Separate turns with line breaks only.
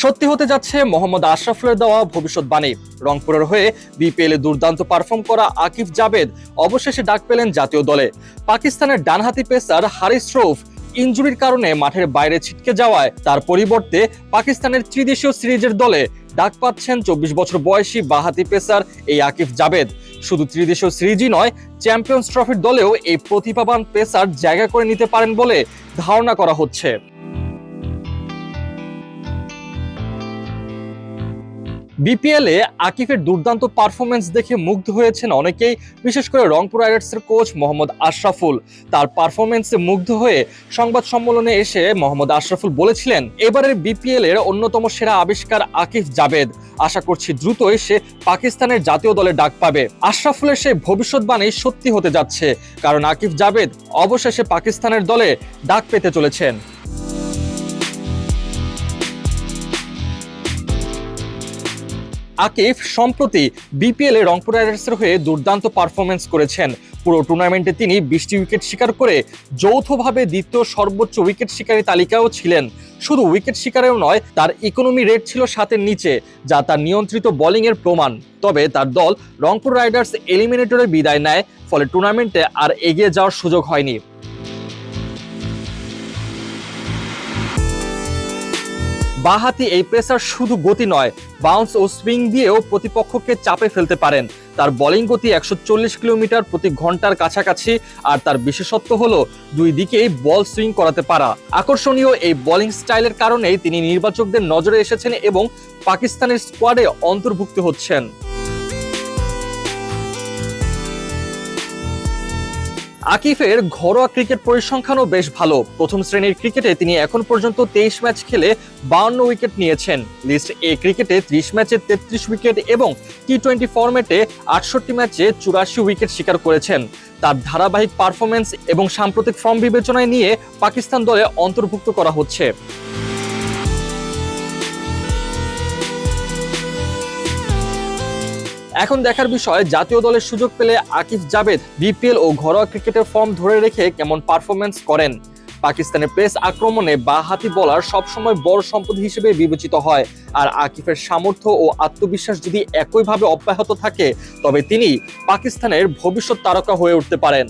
সত্যি হতে যাচ্ছে মোহাম্মদ আশরাফুলের দেওয়া ভবিষ্যৎবাণী রংপুরের হয়ে বিপিএল দুর্দান্ত পারফর্ম করা আকিফ জাবেদ অবশেষে ডাক পেলেন জাতীয় দলে। পাকিস্তানের ডানহাতি পেসার হারিস রৌফ ইনজুরির কারণে মাঠের বাইরে ছিটকে যাওয়ায় তার পরিবর্তে পাকিস্তানের ত্রিদেশীয় সিরিজের দলে ডাক পাচ্ছেন চব্বিশ বছর বয়সী বাহাতি পেসার এই আকিফ জাবেদ শুধু ত্রিদেশীয় সিরিজই নয়, চ্যাম্পিয়ন্স ট্রফির দলেও এই প্রতিভাবান পেসার জায়গা করে নিতে পারেন বলে ধারণা করা হচ্ছে। বিপিএল আকিফের দুর্দান্ত পারফরমেন্স দেখে মুগ্ধ হয়েছেন অনেকেই, বিশেষ করে রংপুর রাইডার্সের কোচ মোহাম্মদ আশরাফুল। তার পারফরমেন্সে মুগ্ধ হয়ে সংবাদ সম্মেলনে এসে মোহাম্মদ আশরাফুল বলেছিলেন, এবারের বিপিএল এর অন্যতম সেরা আবিষ্কার আকিফ জাবেদ আশা করছি দ্রুতই সে পাকিস্তানের জাতীয় দলে ডাক পাবে। আশরাফুলের সেই ভবিষ্যৎবাণী সত্যি হতে যাচ্ছে, কারণ আকিফ জাবেদ অবশেষে পাকিস্তানের দলে ডাক পেতে চলেছেন। আকিফ সম্প্রতি বিপিএল রংপুর রাইডার্সের হয়ে দুর্দান্ত পারফরমেন্স করেছেন। পুরো টুর্নামেন্টে তিনি বিশটি উইকেট শিকার করে যৌথভাবে দ্বিতীয় সর্বোচ্চ উইকেট শিকারী তালিকাও ছিলেন। শুধু উইকেট শিকারেও নয়, তার ইকোনমি রেট ছিল সাতের নিচে, যা তার নিয়ন্ত্রিত বোলিং এর প্রমাণ। তবে তার দল রংপুর রাইডার্স এলিমিনেটরে বিদায় নেয়, ফলে টুর্নামেন্টে আর এগিয়ে যাওয়ার সুযোগ হয়নি। বাহাতি এই পেসার শুধু গতি নয় বাউন্স ও সুইং দিয়েও প্রতিপক্ষকে চাপে ফেলতে পারেন। তার বলিং গতি একশো চল্লিশ কিলোমিটার প্রতি ঘণ্টার কাছাকাছি, আর তার বিশেষত্ব হল দুই দিকেই বল সুইং করাতে পারা। আকর্ষণীয় এই বোলিং স্টাইলের কারণেই তিনি নির্বাচকদের নজরে এসেছেন এবং পাকিস্তানের স্কোয়াডে অন্তর্ভুক্ত হচ্ছেন। আকিফের ঘরোয়া ক্রিকেট পরিসংখ্যানও বেশ ভালো। প্রথম শ্রেণির ক্রিকেটে তিনি এখন পর্যন্ত তেইশ ম্যাচ খেলে বাউন্ন উইকেট নিয়েছেন। লিস্ট এ ক্রিকেটে ত্রিশ ম্যাচে তেত্রিশ উইকেট এবং টি টোয়েন্টি ফরম্যাটে আটষট্টি ম্যাচে চুরাশি উইকেট শিকার করেছেন। তার ধারাবাহিক পারফরমেন্স এবং সাম্প্রতিক ফর্ম বিবেচনায় নিয়ে পাকিস্তান দলে অন্তর্ভুক্ত করা হচ্ছে। এখন দেখার বিষয়, জাতীয় দলের সুযোগ পেলে আকিফ জাবেদ বিপিএল ও ঘরোয়া ক্রিকেটের ফর্ম ধরে রেখে কেমন পারফরমেন্স করেন? পাকিস্তানের প্রেস আক্রমণে বাহাতি বলার সবসময় বড় সম্পদ হিসেবে বিবেচিত হয়। আর আকিফের সামর্থ্য ও আত্মবিশ্বাস যদি একইভাবে অব্যাহত থাকে, তবে তিনি পাকিস্তানের ভবিষ্যৎ তারকা হয়ে উঠতে পারেন।